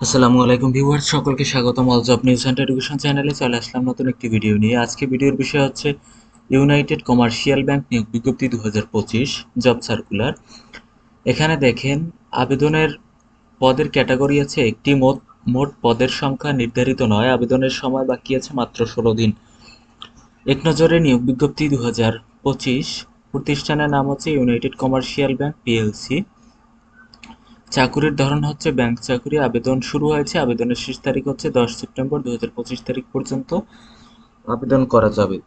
আসসালামু আলাইকুম ভিউয়ার্স, সকলকে স্বাগতম। All job news and education চ্যানেলে চলে আসলাম নতুন একটি ভিডিও নিয়ে। আজকে ভিডিওর বিষয় হচ্ছে ইউনাইটেড কমার্শিয়াল ব্যাংক নিয়োগ বিজ্ঞপ্তি দুহাজার পঁচিশ জব সার্কুলার এখানে দেখেন, আবেদনের পদের ক্যাটাগরি আছে একটি, মোট মোট পদের সংখ্যা নির্ধারিত নয়, আবেদনের সময় বাকি আছে মাত্র ষোলো দিন। এক নজরে নিয়োগ বিজ্ঞপ্তি দু হাজার পঁচিশ, প্রতিষ্ঠানের নাম হচ্ছে ইউনাইটেড কমার্শিয়াল ব্যাংক পিএলসি চাকুরির ধরন হচ্ছে ব্যাংক চাকুরি, আবেদন শুরু হয়েছে, আবেদনের শেষ তারিখ হচ্ছে দশ সেপ্টেম্বর দু হাজার পঁচিশ তারিখ পর্যন্ত আবেদন করা যাবে।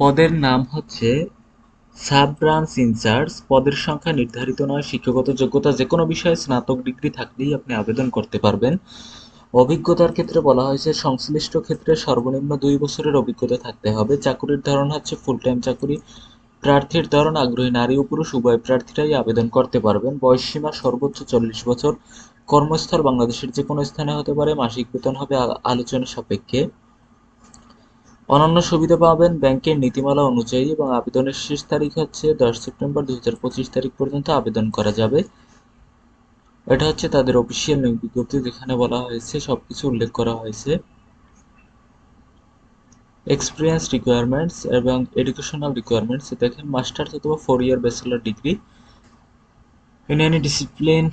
পদের নাম হচ্ছে সাব ব্রাঞ্চ ইনচার্জ পদের সংখ্যা নির্ধারিত নয়, শিক্ষাগত যোগ্যতা যে কোনো বিষয়ে স্নাতক ডিগ্রি থাকলেই আপনি আবেদন করতে পারবেন। অভিজ্ঞতার ক্ষেত্রে বলা হয়েছে, সংশ্লিষ্ট ক্ষেত্রে সর্বনিম্ন দুই বছরের অভিজ্ঞতা থাকতে হবে। চাকুরির ধরন হচ্ছে ফুল টাইম চাকুরি। প্রার্থীর ধরন আগ্রহী নারী ও পুরুষ উভয় প্রার্থীরাই আবেদন করতে পারবেন। বয়সসীমা সর্বোচ্চ চল্লিশ বছর। কর্মস্থল বাংলাদেশের যে কোনো স্থানে হতে পারে। মাসিক বেতন হবে আলোচনা সাপেক্ষে। অনন্য সুবিধা পাবেন ব্যাংকের নীতিমালা অনুযায়ী এবং আবেদনের শেষ তারিখ হচ্ছে দশ সেপ্টেম্বর দুই হাজার পঁচিশ তারিখ পর্যন্ত আবেদন করা যাবে। এটা হচ্ছে তাদের অফিসিয়াল বিজ্ঞপ্তি যেখানে বলা হয়েছে, সবকিছু উল্লেখ করা হয়েছে। এক্সপিরিয়েন্স রিকোয়ারমেন্টস এবং এডুকেশনাল রিকোয়ারমেন্টস দেখেন মাস্টার্স অথবা four year bachelor degree in any discipline